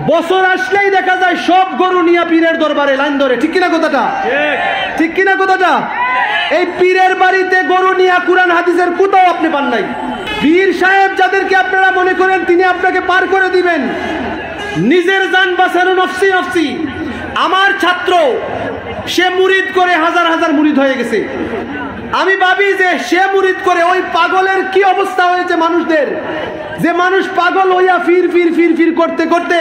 বছর আসলেই দেখা যায় সব গরু নিয়ে পীরের দরবারে লাইন ধরে। ঠিক কিনা কথাটা? ঠিক। কিনা কথাটা? এই পীরের বাড়িতে গরু নিয়ে কোরআন হাদিসের কোথাও আপনি পান নাই। পীর সাহেব যাদেরকে আপনারা মনে করেন তিনি আপনাকে পার করে দিবেন। নিজের যান বাঁচানো নফসি নফসি। আমার ছাত্র সে মুরিদ করে হাজার হাজার মুরিদ হয়ে গেছে। আমি ভাবি যে সে মুরিদ করে ওই পাগলের কি অবস্থা হয়েছে মানুষদের? যে মানুষ পাগল হইয়া ফির ফির ফির ফির করতে করতে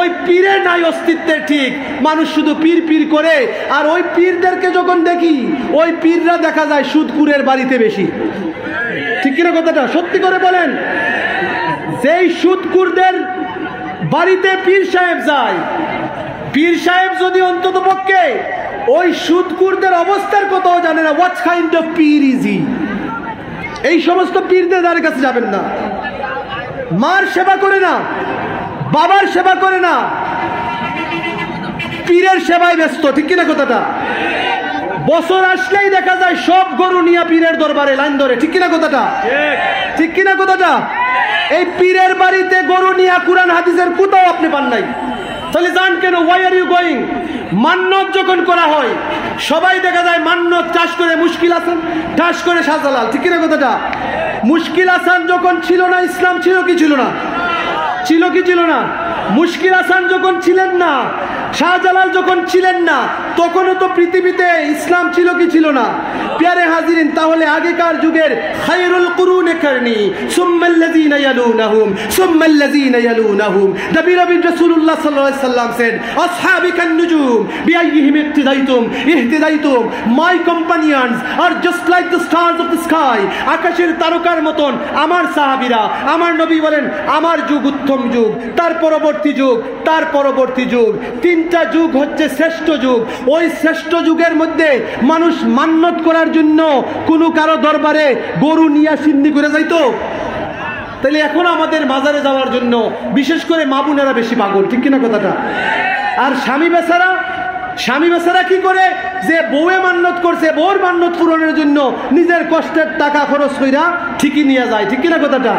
ওই পীরের নাই অস্তিত্বের ঠিক। মানুষ শুধু পীর পীর করে, আর ওই পীরদেরকে যখন দেখি, ওই পীররা দেখা যায় সুদপুরের বাড়িতে বেশি। ঠিক কিনা কথাটা? সত্যি করে বলেন। যেই সুদকুরদের বাড়িতে পীর সাহেব যায়, পীর সাহেব যদি অন্তত পক্ষে ওই সুদকুরদের অবস্থার কথাও জানে না। What kind of pir is he এই সমস্ত পীরদের দ্বারে কাছে যাবেন না। মার সেবা করে না, বাবার সেবা করে না, পীরের সেবায় ব্যস্ত, ঠিক কিনা কথাটা? বছর আসলেই দেখা যায় সব গরু নিয়ে পীরের দরবারে লাইন ধরে, ঠিক কিনা কথাটা? ঠিক কিনা কথাটা? এই পীরের বাড়িতে গরু নিয়ে কোরআন, হাদিসের কোথাও আপনি পান নাই। তাহলে যান কেন ওয়াই আর ইউ গোয়িং মান্নত যখন করা হয়, সবাই দেখা যায় মান্নত, চাষ করে মুশকিল আসান, চাষ করে শাহজালাল। ঠিক কিনা কথাটা? মুশকিল আসান যখন ছিল না, ইসলাম ছিল কি ছিল না? ছিল কি ছিল না? মুশকিল আসান যখন ছিলেন না, শাহজালাল যখন ছিলেন না তখনও তো পৃথিবীতে ইসলাম ছিল কি ছিল না? প্যারে হাজিরিন, তাহলে আগেকার যুগের খায়রুল কুরুনে কারনি, সুম্মাল্লাযীনা ইয়ালুনাহুম সুম্মাল্লাযীনা ইয়ালুনাহুম। দ্য beloved রাসূলুল্লাহ সাল্লাল্লাহু আলাইহি সাল্লাম said আসহাবিকান নুজুম বিআইয়িহিম ইক্তিদাইতুম ইহতিদাইতুম my companions are just like the stars of the sky আকাশের তারকার মতন আমার সাহাবীরা, আমার নবী বলেন, আমার যুগ উত্তম যুগ, তার পরবর্তী যুগ, তার পরবর্তী যুগ, তিনটা যুগ হচ্ছে শ্রেষ্ঠ যুগ ওই শ্রেষ্ঠ যুগের মধ্যে মানুষ মান্নত করার জন্য কোনো কারও দরবারে গরু নিয়ে সিন্নি করে যাইতো। তাহলে এখন আমাদের মাজারে যাওয়ার জন্য বিশেষ করে মা বোনেরা বেশি পাগল, ঠিক কিনা কথাটা? আর স্বামী বেচারা স্বামী বেচারা কি করে? যে বউয়ে মান্যত করছে, বউর মান্যত পূরণের জন্য নিজের কষ্টের টাকা খরচ কইরা ঠিকই নিয়ে যায়। ঠিক কিনা কথাটা?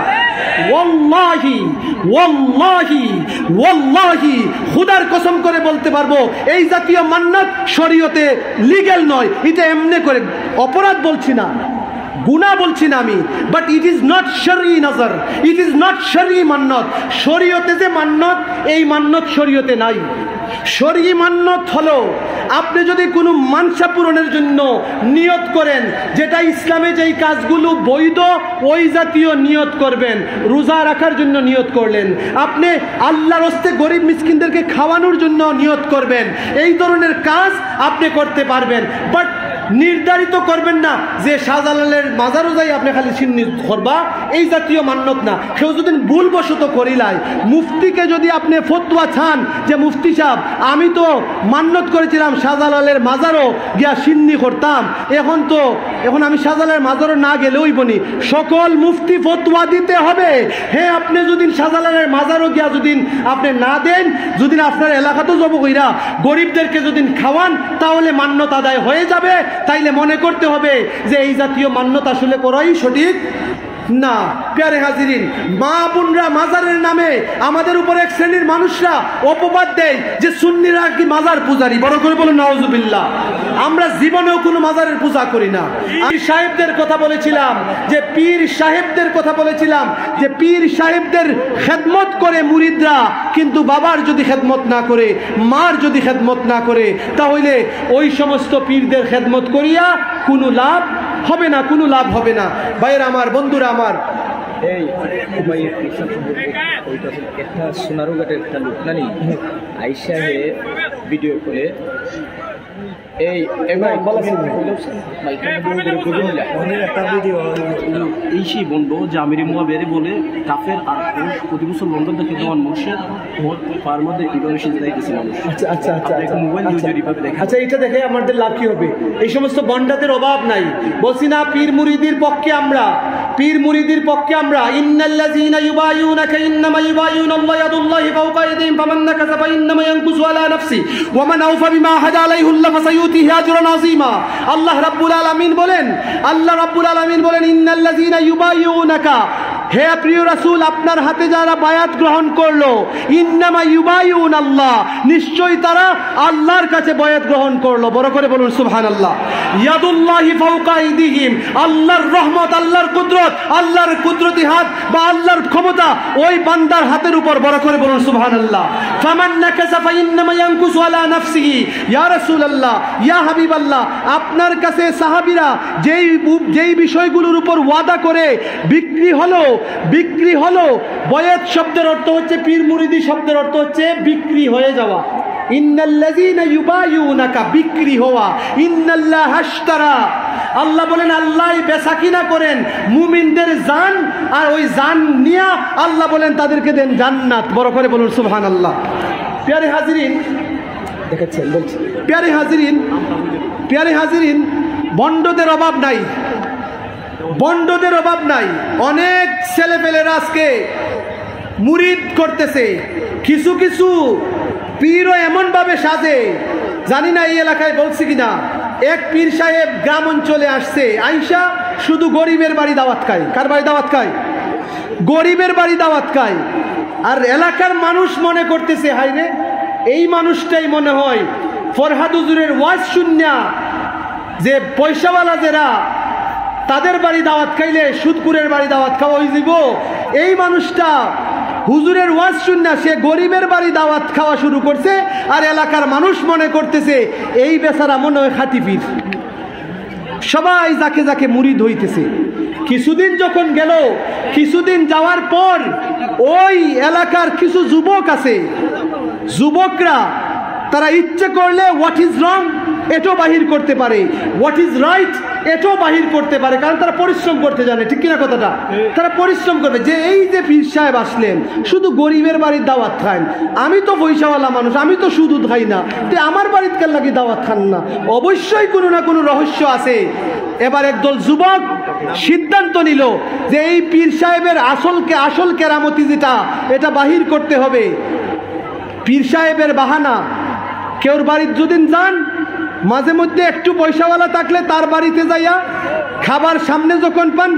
ওয়াল্লাহি ওয়াল্লাহি ওয়াল্লাহি। খুদার কসম করে বলতে পারব, এই জাতীয় মান্নাত শরীয়তে লিগেল নয়। এটা এমনি করে, অপরাধ বলছি না। গুণা বলছি না আমি বাট ইট ইজ নট শরী নজর ইট ইজ নট শরী মান্নত শরীয়তে যে মান্নত এই মান্নত শরীয়তে নাই। শরী মান্নত হলো, আপনি যদি কোনো মানসা পূরণের জন্য নিয়ত করেন, যেটা ইসলামে যেই কাজগুলো বৈধ, ওই জাতীয় নিয়ত করবেন, রোজা রাখার জন্য নিয়ত করলেন। আপনি আল্লাহর হস্তে গরিব মিসকিনদেরকে খাওয়ানোর জন্য নিয়ত করবেন। এই ধরনের কাজ আপনি করতে পারবেন বাট নির্ধারিত করবেন না যে শাহজালালের মাজারও যাই আপনি খালি সিন্নি করবা, এই জাতীয় মান্যত না। সেও যদি ভুলবশত করিলাই মুফতিকে যদি আপনি ফতুয়া ছান যে, মুফতি সাহেব, আমি তো মান্যত করেছিলাম শাহজালালের মাজারও গিয়া সিন্নি করতাম, এখন তো, এখন আমি শাহজালালের মাজারও না গেলেই বনি সকল মুফতি ফতুয়া দিতে হবে। হ্যাঁ আপনি যদি শাহজালালের মাজারও গিয়া যদি আপনি না দেন, যদি আপনার এলাকাতেও যাব কইরা গরিবদেরকে যদি খাওয়ান, তাহলে মান্যত আদায় হয়ে যাবে। তাইলে মনে করতে হবে যে এই জাতীয় মান্যতা আসলে করাই সঠিক? না। প্যারে হাজিরিন, মা বোনরা মাজারের নামে আমাদের উপর এক শ্রেণির মানুষরা অপবাদ দেয় যে সুন্নিরা কি মাজার পূজারি। বড় করে বলুন নওয়াজুবিল্লাহ আমরা জীবনেও কোনো মাজারের পূজা করি না। পীর সাহেবদের কথা বলেছিলাম, যে পীর সাহেবদের কথা বলেছিলাম, যে পীর সাহেবদের খেদমত করে মুরিদরা, কিন্তু বাবার যদি খেদমত না করে, মার যদি খেদমত না করে, তাহলে ওই সমস্ত পীরদের খেদমত করিয়া কোনো লাভ হবে না, কোনো লাভ হবে না। ভাইয়ের আমার, বন্ধুরা আমার। এই একটা সোনারু ঘাটের একটা লোক নানি আইসা ভিডিও করে এই এবার সেই বলব যে আমির মুয়াবেরে বলে কাফের আর প্রতি বছর লন্ডন থেকে দেওয়ান মানুষের ভোট পার মধ্যে মানুষ আচ্ছা আচ্ছা আচ্ছা মোবাইল আচ্ছা। রিভাবে দেখেন। আচ্ছা এটা দেখে আমাদের লাভ কি হবে? এই সমস্ত বন্ডাদের অভাব নাই। বলছি না পীর মুরিদির পক্ষে আমরা পীর মুরিদির পক্ষে আমরা ইন্নাল্লাযীনা ইউবায়ুনাকা ইন্নামা ইউবায়ুনাল্লাহ ইয়াদুল্লাহি ফাওকা আইদিহিম ফামান নাকাসা ফাইন্নামা ইয়ানকুসু আলা নাফসি, ওয়া মান আওফা বিমা হাদা আলাইহুল্লাহ ফাসায়ুতিহি আজরান আযীমা। আল্লাহ রাব্বুল আলামিন বলেন, আল্লাহ রাব্বুল আলামিন বলেন, ইন্নাল্লাযীনা ইউবায়ুনাকা হে প্রিয় রাসূল, আপনার হাতে যারা বায়াত গ্রহণ করল, ইন্নামা ইউবাইউন আল্লাহ নিশ্চয়ই তারা আল্লাহর কাছে বায়াত গ্রহণ করল। বড় করে বলুন, সুবহানাল্লাহ। ইয়াদুল্লাহি ফাওকা আইদিহিম, আল্লাহর রহমত, আল্লাহর কুদরত, আল্লাহর কুদরতি হাত বা আল্লাহর ক্ষমতা ওই বান্দার হাতের উপর, বড় করে বলুন, সুবহানাল্লাহ। ফামান নাকাসা ফাইন্নামা ইয়ানকুসু আলা নাফসিহি। ইয়া রাসূলুল্লাহ, ইয়া হাবিবাল্লাহ, আপনার কাছে সাহাবীরা যেই যেই বিষয়গুলোর উপর ওয়াদা করে বিক্রি হলো বিক্রি হলো বয়াত শব্দের অর্থ হচ্ছে পীর মুরিদি শব্দের অর্থ হচ্ছে বিক্রি হয়ে যাওয়া। বিক্রি হওয়া। ইন্নাল্লাহ হাশতারা আল্লাহ বলেন, আল্লাহ বেচা কিনা করেন, মুমিনদের জান আর ওই জান নিয়া আল্লাহ বলেন তাদেরকে দেন জান্নাত। বড় করে বলুন, সুবহানাল্লাহ। প্যারে হাজিরিন দেখাচ্ছেন বলছি। প্যারে হাজিরিন প্যারে হাজিরিন, বন্ডদের অভাব নাই। বন্ডদের অভাব নাই। অনেক ছেলেপেলেরা আজকে মুরিদ করতেছে। কিছু কিছু পীরও এমনভাবে সাজে। জানি না এই এলাকায় বলছি কিনা। এক পীর সাহেব গ্রাম অঞ্চলে আসছে। আইসা শুধু গরিবের বাড়ি দাওয়াত খায়। কার বাড়ি দাওয়াত খায়? গরিবের বাড়ি দাওয়াত খায়। আর এলাকার মানুষ মনে করতেছে হাইরে এই মানুষটাই মনে হয় ফরহাদ হুজুরের ওয়াজ শূন্য যে পয়সাওয়ালা যারা তাদের বাড়ি দাওয়াত খাইলে সুদপুরের বাড়ি দাওয়াত খাওয়া হয়ে যাব এই মানুষটা হুজুরের ওয়াজ শুন সে গরিবের বাড়ি দাওয়াত খাওয়া শুরু করছে আর এলাকার মানুষ মনে করতেছে, এই বেচারা মনে হয় খাটি সবাই যাকে যাকে মুড়ি হইতেছে কিছুদিন যখন গেল, কিছুদিন যাওয়ার পর ওই এলাকার কিছু যুবক আছে। যুবকরা তারা ইচ্ছে করলে হোয়াট ইজ রং এটাও বাহির করতে পারে। হোয়াট ইজ রাইট এটাও বাহির করতে পারে। কারণ তারা পরিশ্রম করতে জানে। ঠিক কিনা কথাটা? তারা পরিশ্রম করবে যে এই যে পীর সাহেব আসলেন, শুধু গরিবের বাড়ির দাওয়াত খান। আমি তো পয়সাওয়ালা মানুষ, আমি তো শুধু খাই না। তে আমার বাড়িতে কেন লাগি দাওয়াত খান না? অবশ্যই কোনো না কোনো রহস্য আছে। এবার একদল যুবক সিদ্ধান্ত নিল যে এই পীর সাহেবের আসলকে, আসল কেরামতি যেটা, এটা বাহির করতে হবে। পীর সাহেবের বাহানা কেউর বাড়ির যদি যান মাঝে মধ্যে একটু পয়সাওয়ালা থাকলে তার বাড়িতে যাইয়া খাবার সামনে যখন পান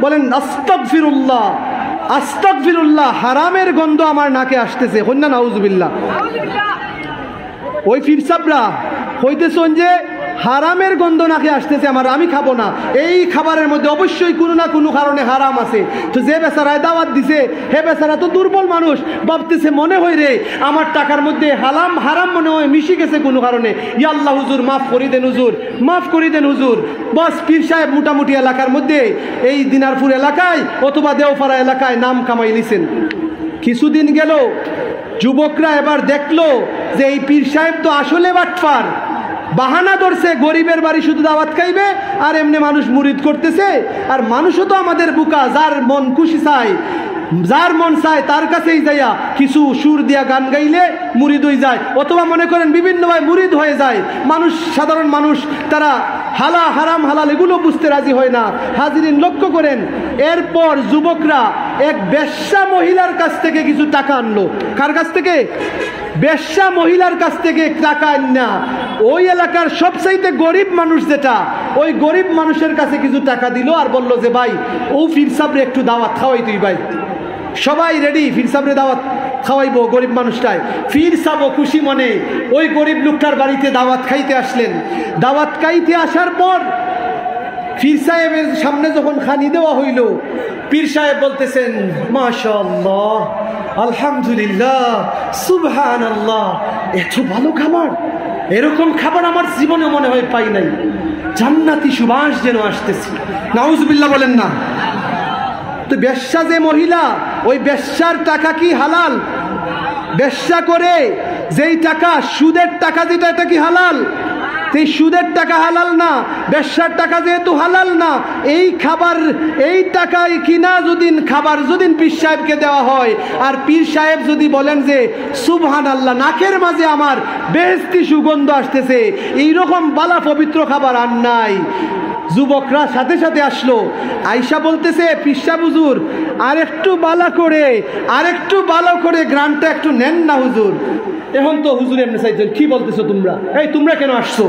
বলেন আস্তক ফিরুল্লাহ আস্তক ফিরুল্লাহ হারামের গন্ধ আমার নাকে আসতেছে। হন্যা আউজবিল্লা ওই ফিরসাবরা হইতেছেন যে হারামের গন্ধ নাকে আসতেছে আমার, আমি খাব না। এই খাবারের মধ্যে অবশ্যই কোনো না কোনো কারণে হারাম আছে। তো যে বেচারায় দাওয়াত দিছে, হে বেচারা তো দুর্বল মানুষ, ভাবতেছে মনে হয় রে, আমার টাকার মধ্যে হালাম হারাম মনে হয়, মিশে গেছে কোনো কারণে। ইয়াল্লাহ হুজুর, মাফ করি দেন হুজুর, মাফ করি দেন হুজুর। বস, পীর সাহেব মোটামুটি এলাকার মধ্যে, এই দিনারপুর এলাকায় অথবা দেওপাড়া এলাকায় নাম কামাই নিছেন। কিছুদিন গেল, যুবকরা এবার দেখল যে এই পীর সাহেব তো আসলে বাটফার। বাহানা ধরছে, গরিবের বাড়ি শুধু দাওয়াত খাইবে, আর এমনি মানুষ মুরিদ করতেছে। আর মানুষও তো আমাদের বুকা, যার মন খুশি চায়। যার মন চায় তার কাছেই যাইয়া কিছু সুর দিয়া গান গাইলে মুরিদ হয়ে যায়। অথবা মনে করেন বিভিন্নভাবে মুরিদ হয়ে যায়। মানুষ, সাধারণ মানুষ, তারা হালা হারাম হালাল এগুলো বুঝতে রাজি হয় না। হাজিরিন লক্ষ্য করেন, এরপর যুবকরা এক বেশ্যা মহিলার কাছ থেকে কিছু টাকা আনলো। কার কাছ থেকে? বেশ্যা মহিলার কাছ থেকে টাকা আনা ওই এলাকার সবচাইতে গরিব মানুষ যেটা, ওই গরিব মানুষের কাছে কিছু টাকা দিল আর বলল যে, ভাই, ও ফির সাবরে একটু দাওয়াত খাওয়াই তুই, ভাই। সবাই রেডি ফির সাবরে দাওয়াত খাওয়াইবো গরিব মানুষটায় ফির সাবো খুশি মনে, ওই গরিব লোকটার বাড়িতে দাওয়াত খাইতে আসলেন। দাওয়াত খাইতে আসার পর পীর সাহেবের সামনে যখন খানি দেওয়া হইল, পীর সাহেব বলতেছেন মাশাল্লাহ আলহামদুলিল্লাহ সুবহান আল্লাহ এত ভালো খাবার। এরকম খাবার আমার জীবনে মনে হয় পাই নাই। জান্নাতি সুবাস যেন আসতেছে। নাউজুবিল্লাহ বলেন না। তো ব্যবসা যে মহিলা, ওই ব্যবসার টাকা কি হালাল? ব্যবসা করে যেই টাকা, সুদের টাকা যেটা এটা কি হালাল? সেই সুদের টাকা হালাল না বেশ্যার টাকা যেহেতু হালাল না, এই খাবার, এই টাকায় কিনা যদি খাবার যদি পীর সাহেবকে দেওয়া হয়। আর পীর সাহেব যদি বলেন যে সুবহান আল্লাহ নাকের মাঝে আমার বেহস্তি সুগন্ধ আসতেছে, এইরকম বালা পবিত্র খাবার আর নাই। যুবকরা সাথে সাথে আসলো। আয়সা বলতেছে পিসা হুজুর আর একটু বালা করে আর একটু ভালো করে গ্রামটা একটু নেন না হুজুর। এখন তো হুজুর এমনি চাইছেন কি বলতেছো তোমরা? এই তোমরা কেন আসছো?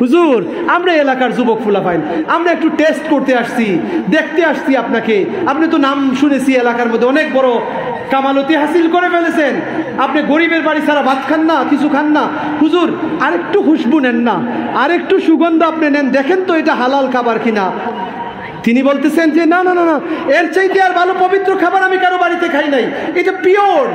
হুজুর, আমরা এলাকার যুবক ফুলাফাইন আমরা একটু টেস্ট করতে আসছি, দেখতে আসছি আপনাকে। আপনি তো নাম শুনেছি এলাকার মধ্যে, অনেক বড় কামালতি হাসিল করে ফেলেছেন। আপনি গরিবের বাড়ি ছাড়া ভাত খান না, কিছু খান না। হুজুর, আরেকটু খুশবু নেন না। আরেকটু সুগন্ধ আপনি নেন, দেখেন তো এটা হালাল খাবার কিনা। তিনি বলতেছেন যে, না না না না, এর চাইতে আর ভালো পবিত্র খাবার আমি কারও বাড়িতে খাই নাই। এটা পিওর।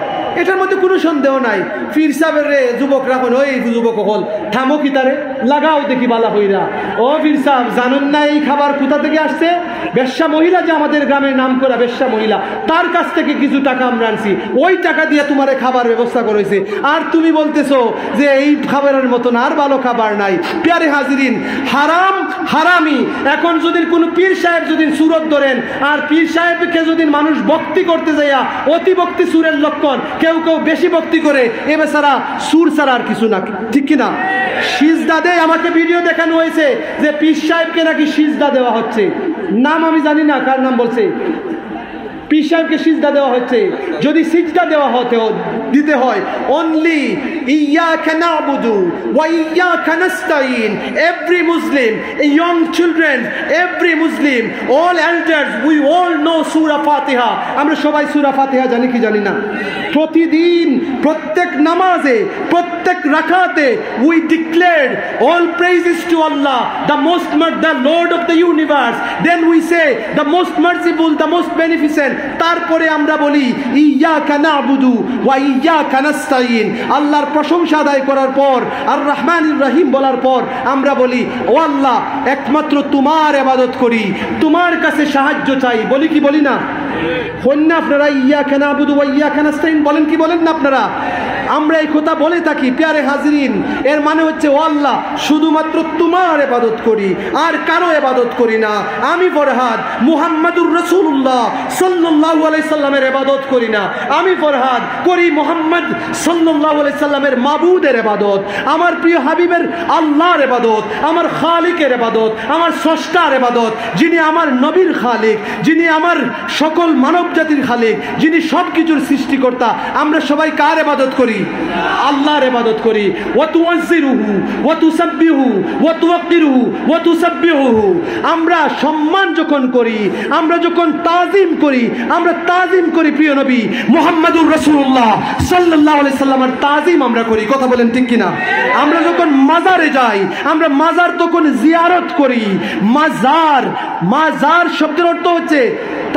এটার মধ্যে কোনো সন্দেহ নাই। ফির সাহেবের রে, যুবক রাখুন ওই যুবক হল, থামো কি তারে? লাগাও দেখি বালা হইরা। ও ফির সাহেব, জানুন না এই খাবার কোথা থেকে আসছে? বেশ্যা মহিলা যে আমাদের গ্রামের নাম করা বেশ্যা মহিলা, তার কাছ থেকে কিছু টাকা আমরা আনছি। ওই টাকা দিয়ে তোমার খাবার ব্যবস্থা করেছে। আর তুমি বলতেছো যে এই খাবারের মতন আর ভালো খাবার নাই। পিয়ারে হাজিরিন, হারাম, হারামি। এখন যদি কোনো পীর সাহেব যদি সুরত ধরেন, আর পীর সাহেবকে যদি মানুষ ভক্তি করতে যাইয়া অতি ভক্তি সুরের লক্ষণ, কেউ কেউ বেশি ভক্তি করে, এ বেচারা সুর ছাড়া আর কিছু না। ঠিক কিনা? সিজদা দেয় আমাকে ভিডিও দেখানো হয়েছে যে পীর সাহেবকে নাকি সিজদা দেওয়া হচ্ছে। নাম আমি জানি না কার নাম বলছে? পীর সাহেবকে সিজদা দেওয়া হচ্ছে যদি সিজদা দেওয়া হতে দিতে হয় অনলি ইয়াকা নাবুদু ওয়া ইয়াকা নাস্তাইন every Muslim young children every Muslim all elders we all know Surah Fatiha আমরা সবাই সূরা ফাতিহা জানি কি জানি না। প্রতিদিন, প্রত্যেক নামাজে, প্রত্যেক রাকাতে we declare all praises to Allah the most the lord of the universe then we say the most merciful the most beneficent তারপরে আমরা বলি ইয়া কানা আবুদু ওয়া ইয়া কানাস্তাইন আল্লাহর প্রশংসা আদায় করার পর, আর রহমান রহিম বলার পর আমরা বলি, ও আল্লাহ, একমাত্র তোমার আবাদত করি, তোমার কাছে সাহায্য চাই। বলি কি, বলি না? হন আপনারা ইয়া খানা আবুদু ইয়া খানাস্তাইন বলেন কি বলেন না আপনারা? আমরা এই কথা বলে থাকি, প্যারে হাজরিন। এর মানে হচ্ছে, ও আল্লাহ, শুধুমাত্র তোমার এবাদত করি, আর কারও এবাদত করি না। আমি ফরহাদ, মুহাম্মাদুর রসুল্লাহ সাল্লাহ সাল্লামের এবাদত করি না। আমি ফরহাদ, করি মোহাম্মদ সাল্লাহ সাল্লামের মাবুদের এবাদত আমার প্রিয় হাবিবের আল্লাহর এবাদত আমার খালিকের এবাদত আমার স্রষ্টার এবাদত যিনি আমার নবীর খালিক, যিনি আমার সকল মানব জাতির খালিক, যিনি সব কিছুর সৃষ্টিকর্তা, আমরা সবাই কার এবাদত করি? আল্লাহর এবাদত করি। ও তু আনসিরুহু ও তু সাব্বিহু ও তু আকিরুহু ও তু সাব্বিহু আমরা সম্মান যখন করি, আমরা যখন তাজিম করি, আমরা তাজিম করি, প্রিয় নবী মুহাম্মাদুর রাসূলুল্লাহ সাল্লাল্লাহু আলাইহি সাল্লামের তাজিম আমরা করি। কথা বলেন ঠিক কিনা? আমরা যখন মাজারে যাই, আমরা মাজার তখন জিয়ারত করি। মাজার মাজার শব্দের অর্থ হচ্ছে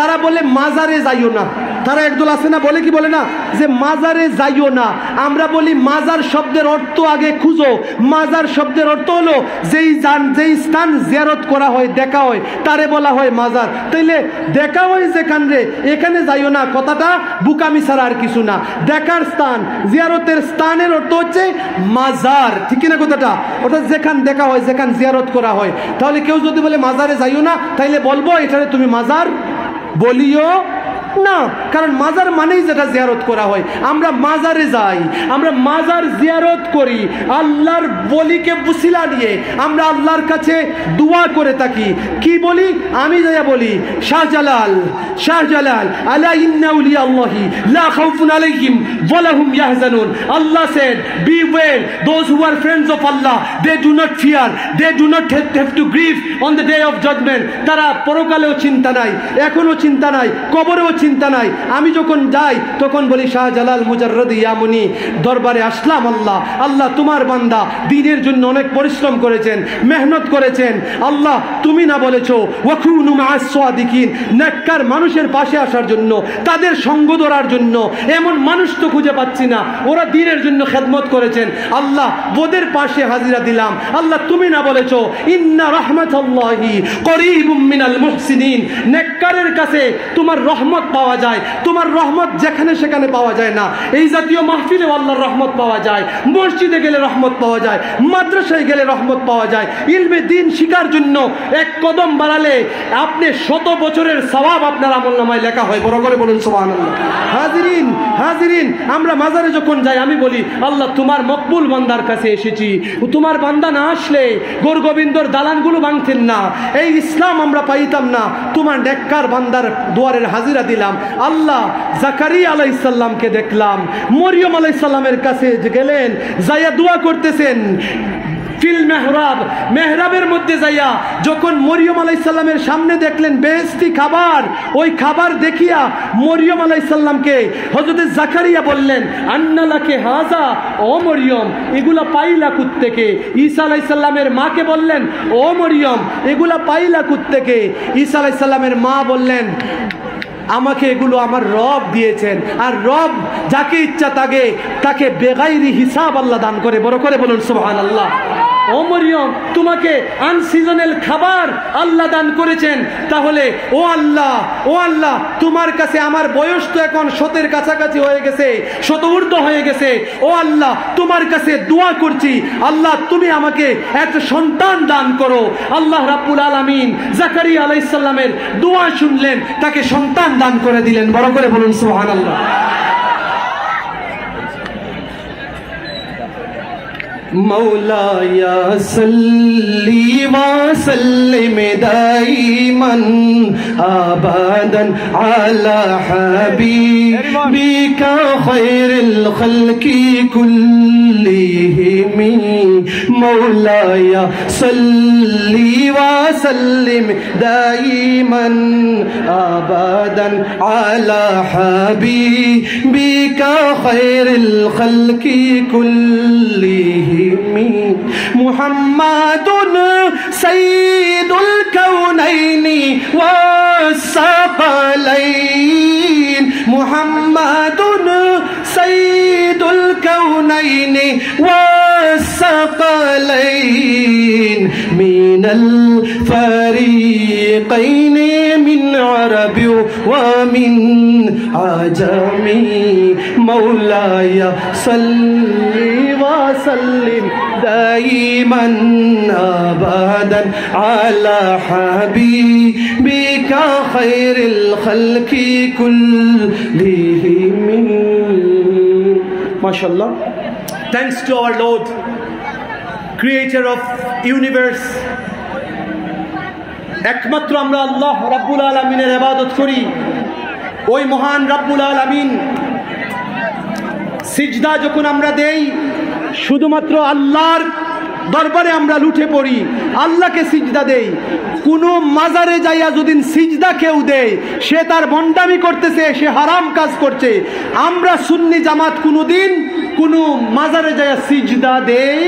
তারা বলে, মাজারে যাইও না। তারা একদল আছে না, বলে কি বলে না? যে, মাজারে যাইও না। আমরা বলি, মাজার শব্দের অর্থ আগে খুঁজো। মাজার শব্দের অর্থ হলো, যেই যান, যেই স্থান জিয়ারত করা হয়, দেখা হয়, তারে বলা হয় মাজার। তাইলে, দেখা হয় যেখান রে, এখানে যাইও না, কথাটা বুকামি ছাড়া আর কিছু না। দেখার স্থান, জিয়ারতের স্থানের অর্থ হচ্ছে মাজার। ঠিক না কথাটা? অর্থাৎ যেখান দেখা হয়, যেখান জিয়ারত করা হয়। তাহলে কেউ যদি বলে, মাজারে যাইও না, তাইলে বলব, এখানে তুমি মাজার বলিও না কারণ মাজার মানেই যেটা জিয়ারত করা হয়। আমরা মাজারে যাই আমরা মাজার জিয়ারত করি আল্লাহর বলিকে বুসিলা নিয়ে আমরা আল্লাহর কাছে দোয়া করে থাকি। কি বলি? আমি যাইয়া বলি শাহজালাল শাহজালাল আলা ইন্না উলিয়া আল্লাহি লা খাউফুন আলাইহিম ওয়া লাহুম ইয়াহজানুন। আল্লাহ said beware those who are friends of Allah they do not fear they do not have, have to grieve on the day of judgment. তারা পরকালেও চিন্তা নাই এখনও চিন্তা নাই কবরেও চিন্তা নাই। আমি যখন যাই, তখন বলি, শাহজালাল মুজাররদ ইয়ামুনি দরবারে আসলাম আল্লাহ। আল্লাহ তোমার বান্দা দিনের জন্য অনেক পরিশ্রম করেছেন, মেহনত করেছেন। আল্লাহ, তুমি না বলেছ, ওয়াকুনু মানুষের পাশে আসার জন্য, তাদের সঙ্গ ধরার জন্য। এমন মানুষ তো খুঁজে পাচ্ছি না। ওরা দিনের জন্য খেদমত করেছেন। আল্লাহ, ওদের পাশে হাজিরা দিলাম। আল্লাহ, তুমি না বলেছ, ইন্না রহমাতাল্লাহি করিবুম মিনাল কাছে তোমার রহমত পাওয়া যায়। তোমার রহমত যেখানে সেখানে পাওয়া যায় না। এই জাতীয় মাহফিলে আল্লাহর রহমত পাওয়া যায়। মসজিদে গেলে রহমত পাওয়া যায়। মাদ্রাসায় গেলে রহমত পাওয়া যায়। ইলমে দিন শিকার জন্য এক কদম বাড়ালে আপনি শত বছরের সওয়াব আপনার আমল নামায় লেখা হয়। বড় করে বলুন হাজিরিন হাজিরিন, আমরা মাজারে যখন যাই, আমি বলি, আল্লাহ, তোমার মকবুল বান্দার কাছে এসেছি। তোমার বান্দা না আসলে গোর গোবিন্দর দালানগুলো ভাঙতেন না। এই ইসলাম আমরা পাইতাম না। তোমার নেককার বান্দার দুয়ারের হাজিরা দিলাম আল্লাহ জাকারি আলাইসাল্লামকে দেখলাম, মরিয়ম আলাইসাল্লামের কাছে গেলেন, যাইয়া দোয়া করতেছেন, ফিল মেহরাব, মেহরাবের মধ্যে যাইয়া যখন মরিয়ম আলাইসাল্লামের সামনে দেখলেন বেহেস্তি খাবার, ওই খাবার দেখিয়া মরিয়ম আলাইসাল্লামকে হজরত জাকারিয়া বললেন আন্নালাকে হাজা, ও মরিয়ম, এগুলা পাইলা কুত্তেকে? ঈসা আলাইসাল্লামের মাকে বললেন, ও মরিয়ম, এগুলা পাইলা কুত্তেকে? ঈসা আলাইসাল্লামের মা বললেন আমাকে এগুলো আমার রব দিয়েছেন। আর রব যাকে ইচ্ছা তাকে তাকে বেগাইরি হিসাব আল্লাহ দান করে। বড় করে বলুন সোহান আল্লাহ ও মরিয়ম, তোমাকে আনসিজনাল খাবার আল্লাহ দান করেছেন। তাহলে, ও আল্লাহ ও আল্লাহ, তোমার কাছে আমার বয়স তো এখন শতের কাছাকাছি হয়ে গেছে শত ঊর্ধ্ব হয়ে গেছে। ও আল্লাহ, তোমার কাছে দোয়া করছি। আল্লাহ, তুমি আমাকে একটা সন্তান দান করো। আল্লাহ রাব্বুল আলামিন জাকারিয়া আলাইসাল্লামের দোয়া শুনলেন, তাকে সন্তান দান করে দিলেন। বড় করে বলুন, সুবহানাল্লাহ। مولاي صل وسلم دائما ابدا على حبيبك خير الخلق كلهم. مولاي صل وسلم دائما ابدا على حبيبك خير الخلق كلهم محمد سيد الكونين والثقلين محمد سيد الكونين والثقلين من الفريقين من عرب ومن عجم مولاي صل وسلم دائما ابدا على حبيبك خير الخلق كلهم. ما شاء الله. Thanks to our lord, creator of universe, একমাত্র আমরা আল্লাহ রাব্বুল আলমিনের ইবাদত করি, ওই মহান রাব্বুল আলমিন সিজদা যখন আমরা দেই, শুধুমাত্র আল্লাহর দরবারে আমরা লুঠে পড়ি, আল্লাহকে সিজদা দেই। কোনো মাজারে যাইয়া যদি সিজদা কেউ দেয়, সে তার বন্ডামি করতেছে, সে হারাম কাজ করছে। আমরা সুন্নি জামাত কোনোদিন কোনো মাজারে যায় সিজদা দেই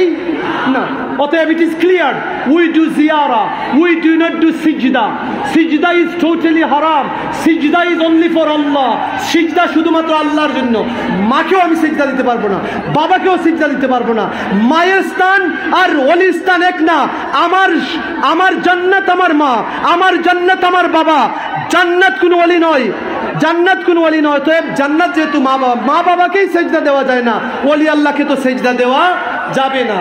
না। অতএব it is clear we do Jiara we do not do সিজদা। সিজদা ইজ টোটালি হারাম সিজদা ইজ অনলি ফর আল্লাহ সিজদা শুধুমাত্র আল্লাহর জন্য। মাকেও আমি সিজদা দিতে পারব না, বাবাকেও সিজদা দিতে পারব না। মায়ের স্থান আর অলির স্থান এক না। আমার আমার জান্নাত আমার মা, আমার জান্নাত আমার বাবা। জান্নাত কোনো অলি নয়। জান্নাত কোন ওলি নয় তো জান্নাত যেহেতু মা বাবা মা বাবাকেই সেজদা দেওয়া যায় না ওলি আল্লাহকে তো সেজদা দেওয়া যাবে না।